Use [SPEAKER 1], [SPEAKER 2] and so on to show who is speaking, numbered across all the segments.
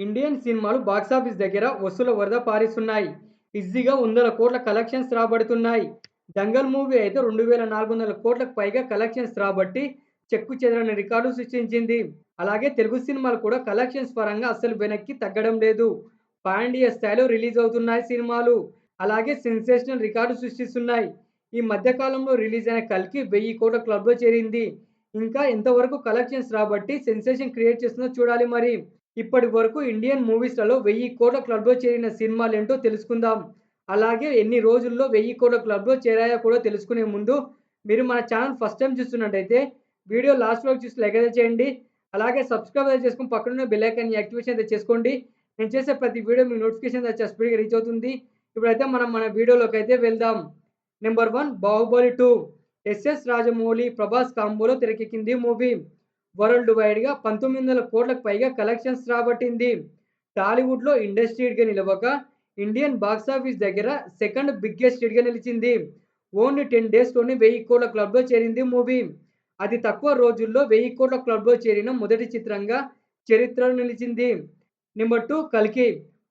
[SPEAKER 1] Indian సినిమాలు box office దగ్గర వసూల వరద పారిస్తున్నాయి. ఈజీగా వందల కోట్ల కలెక్షన్స్ రాబడుతున్నాయి. 'దంగల్' మూవీ అయితే రెండు వేల నాలుగు వందల కోట్లకు పైగా కలెక్షన్స్ రాబట్టి చెక్కు చెదరని రికార్డు సృష్టించింది. అలాగే తెలుగు సినిమాలు కూడా కలెక్షన్స్ పరంగా అస్సలు వెనక్కి తగ్గడం లేదు. పాండియ స్థాయిలో రిలీజ్ అవుతున్నాయి సినిమాలు. అలాగే సెన్సేషనల్ రికార్డు సృష్టిస్తున్నాయి. ఈ మధ్యకాలంలో రిలీజ్ అయిన 'కల్కి' వెయ్యి కోట్ల క్లబ్‌లో చేరింది. ఇంకా ఎంతవరకు కలెక్షన్స్ రాబట్టి సెన్సేషన్ క్రియేట్ చేస్తుందో చూడాలి మరి. ఇప్పటి వరకు ఇండియన్ మూవీస్‌లలో వెయ్యి కోట్ల క్లబ్‌లో చేరిన సినిమాలు ఏంటో తెలుసుకుందాం. అలాగే ఎన్ని రోజుల్లో వెయ్యి కోట్ల క్లబ్‌లో చేరాయో కూడా తెలుసుకునే ముందు మీరు మన ఛానల్ ఫస్ట్ టైం చూస్తున్నట్టయితే వీడియో లాస్ట్ వరకు చూసి లైక్ అయితే చేయండి. అలాగే సబ్స్క్రైబ్ అయితే చేసుకుని పక్కనున్న బెల్ ఐకాన్‌ని యాక్టివేషన్ అయితే చేసుకోండి. నేను చేసే ప్రతి వీడియో మీకు నోటిఫికేషన్ అయితే స్పీడ్‌గా రీచ్ అవుతుంది. ఇప్పుడైతే మనం మన వీడియోలోకైతే వెళ్దాం. Number one Baahubali two SS Rajamouli, Prabhas కాంబోలో తెరకెక్కింది మూవీ. వరల్డ్ వైడ్‌గా పంతొమ్మిది వందల కోట్లకు పైగా కలెక్షన్స్ రాబట్టింది. టాలీవుడ్‌లో ఇండస్ట్రీ హిట్‌గా నిలవక ఇండియన్ బాక్సాఫీస్ దగ్గర సెకండ్ బిగ్గెస్ట్ హిట్‌గా నిలిచింది. ఓన్లీ 10 డేస్‌లోనే వెయ్యి కోట్ల క్లబ్‌లో చేరింది మూవీ. అతి తక్కువ రోజుల్లో వెయ్యి కోట్ల క్లబ్‌లో చేరిన మొదటి చిత్రంగా చరిత్రలో నిలిచింది. నెంబర్ టూ కల్కి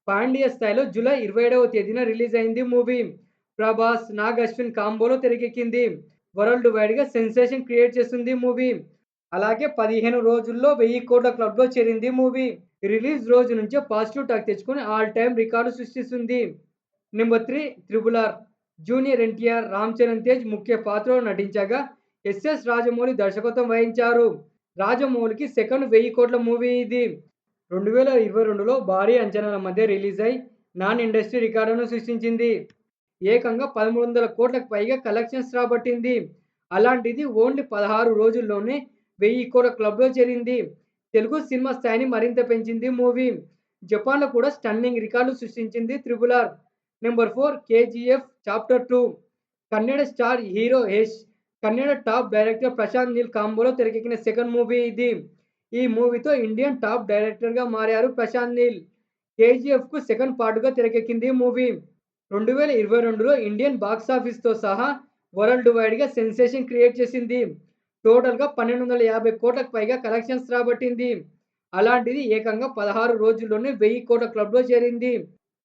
[SPEAKER 1] పాండ్య స్థాయిలో జూలై 27వ తేదీన రిలీజ్ అయింది మూవీ. ప్రభాస్, నాగ్ అశ్విన్ కాంబోలో తెరకెక్కింది. వరల్డ్ వైడ్‌గా సెన్సేషన్ క్రియేట్ చేస్తుంది మూవీ. అలాగే పదిహేను రోజుల్లో వెయ్యి కోట్ల క్లబ్‌లో చేరింది మూవీ. రిలీజ్ రోజు నుంచే పాజిటివ్ టాక్ తెచ్చుకొని ఆల్ టైమ్ రికార్డు సృష్టిస్తుంది. Number three triple R junior NTR, Ram Charan Tej ముఖ్య పాత్రలో నటించగా ఎస్ఎస్ రాజమౌళి దర్శకత్వం వహించారు. రాజమౌళికి సెకండ్ వెయ్యి కోట్ల మూవీ ఇది. రెండు వేల ఇరవై రెండులో భారీ అంచనాల మధ్య రిలీజ్ అయి నాన్ ఇండస్ట్రీ రికార్డును సృష్టించింది. ఏకంగా పదమూడు వందల కోట్లకు పైగా కలెక్షన్స్ రాబట్టింది. అలాంటిది ఓన్లీ పదహారు రోజుల్లోనే వెయ్యి కోట్ల క్లబ్‌లో చేరింది. తెలుగు సినిమా స్థాయిని మరింత పెంచింది మూవీ. జపాన్‌లో కూడా స్టన్నింగ్ రికార్డు సృష్టించింది triple R. Number four KGF chapter two Kannada star hero Yash, Kannada top director Prashanth Neel కాంబోలో తెరకెక్కిన సెకండ్ మూవీ ఇది. ఈ మూవీతో ఇండియన్ టాప్ డైరెక్టర్‌గా మారారు ప్రశాంత్ నీల్. కేజీఎఫ్‌కు సెకండ్ పార్ట్‌గా తెరకెక్కింది మూవీ. రెండు వేల ఇరవై రెండులో ఇండియన్ బాక్సాఫీస్‌తో సహా వరల్డ్ వైడ్‌గా సెన్సేషన్ క్రియేట్ చేసింది. టోటల్‌గా పన్నెండు వందల యాభై కోట్లకు పైగా కలెక్షన్స్ రాబట్టింది. అలాంటిది ఏకంగా పదహారు రోజుల్లోనే వెయ్యి కోట్ల క్లబ్‌లో చేరింది.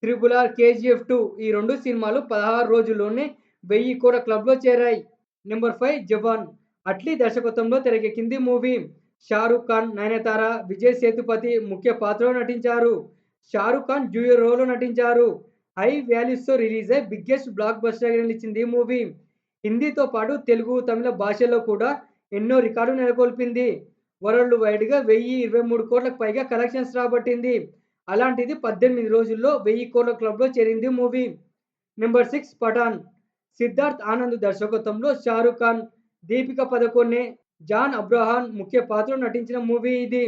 [SPEAKER 1] త్రిపుల ఆర్, కేజీఎఫ్ టూ ఈ రెండు సినిమాలు పదహారు రోజుల్లోనే వెయ్యి కోట్ల క్లబ్‌లో చేరాయి. నెంబర్ ఫైవ్ జవాన్ అట్లీ దర్శకత్వంలో తెరకెక్కింది మూవీ. షారూఖ్ ఖాన్, నయనతార, విజయ్ సేతుపతి ముఖ్య పాత్రలో నటించారు. షారుఖ్ ఖాన్ డ్యూయల్ రోల్‌లో నటించారు. హై వాల్యూస్‌తో రిలీజ్ అయ్యి బిగ్గెస్ట్ బ్లాక్ బస్టర్‌గా నిలిచింది మూవీ. హిందీతో పాటు తెలుగు, తమిళ భాషల్లో కూడా ఎన్నో రికార్డు నెలకొల్పింది. వరల్డ్ వైడ్‌గా వెయ్యి ఇరవై మూడు కోట్లకు పైగా కలెక్షన్స్ రాబట్టింది. అలాంటిది పద్దెనిమిది రోజుల్లో వెయ్యి కోట్ల క్లబ్‌లో చేరింది movie. Number six Pathaan Siddharth Anand దర్శకత్వంలో షారుఖ్ ఖాన్, దీపిక పదుకొనె, జాన్ అబ్రహాన్ ముఖ్య పాత్రలో నటించిన మూవీ ఇది.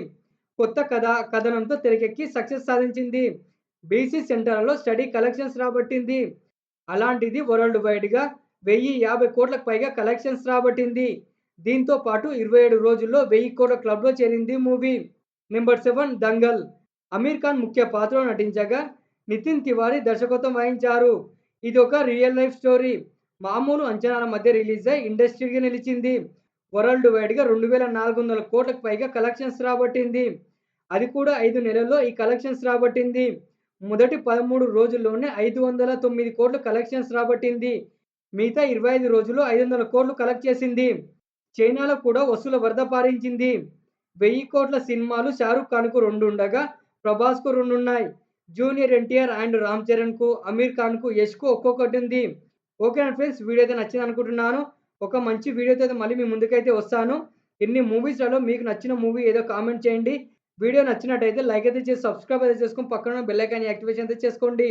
[SPEAKER 1] కొత్త కథ, కథనంతో తెరకెక్కి సక్సెస్ సాధించింది. బీసీ సెంటర్లలో స్టడీ కలెక్షన్స్ రాబట్టింది. అలాంటిది వరల్డ్ వైడ్‌గా వెయ్యి యాభై కోట్లకు పైగా కలెక్షన్స్ రాబట్టింది. దీంతో పాటు ఇరవై ఏడు రోజుల్లో వెయ్యి కోట్ల క్లబ్‌లో చేరింది movie. Number seven Dangal Aamir Khan ముఖ్య పాత్రలో నటించగా నితిన్ తివారీ దర్శకత్వం వహించారు. ఇది ఒక రియల్ లైఫ్ స్టోరీ. మామూలు అంచనాల మధ్య రిలీజ్ అయి ఇండస్ట్రీగా నిలిచింది. వరల్డ్ వైడ్‌గా రెండు వేల నాలుగు వందల కోట్లకు పైగా కలెక్షన్స్ రాబట్టింది. అది కూడా ఐదు నెలల్లో ఈ కలెక్షన్స్ రాబట్టింది. మొదటి పదమూడు రోజుల్లోనే ఐదు వందల తొమ్మిది కోట్లు కలెక్షన్స్ రాబట్టింది. మిగతా ఇరవై ఐదు రోజుల్లో ఐదు వందల కోట్లు కలెక్ట్ చేసింది. చైనాలో కూడా వసూలు వరద పారించింది. వెయ్యి కోట్ల సినిమాలు షారుఖ్ ఖాన్‌కు రెండు ఉండగా ప్రభాస్‌కు రెండు ఉన్నాయి జూనియర్ ఎన్టీఆర్ అండ్ రామ్ చరణ్‌కు, అమీర్ ఖాన్‌కు, యష్‌కు ఓకే ఓకేనా ఫ్రెండ్స్ వీడియో అయితే నచ్చింది అనుకుంటున్నాను ఒక మంచి వీడియోతో అయితే మళ్ళీ మీ ముందుకైతే వస్తాను. ఇన్ని మూవీస్‌లలో మీకు నచ్చిన మూవీ ఏదో కామెంట్ చేయండి. వీడియో నచ్చినట్టయితే లైక్ అయితే చేసి సబ్స్క్రైబ్ అయితే చేసుకొని పక్కన బెల్ ఐకాన్ యాక్టివేషన్ అయితే చేసుకోండి.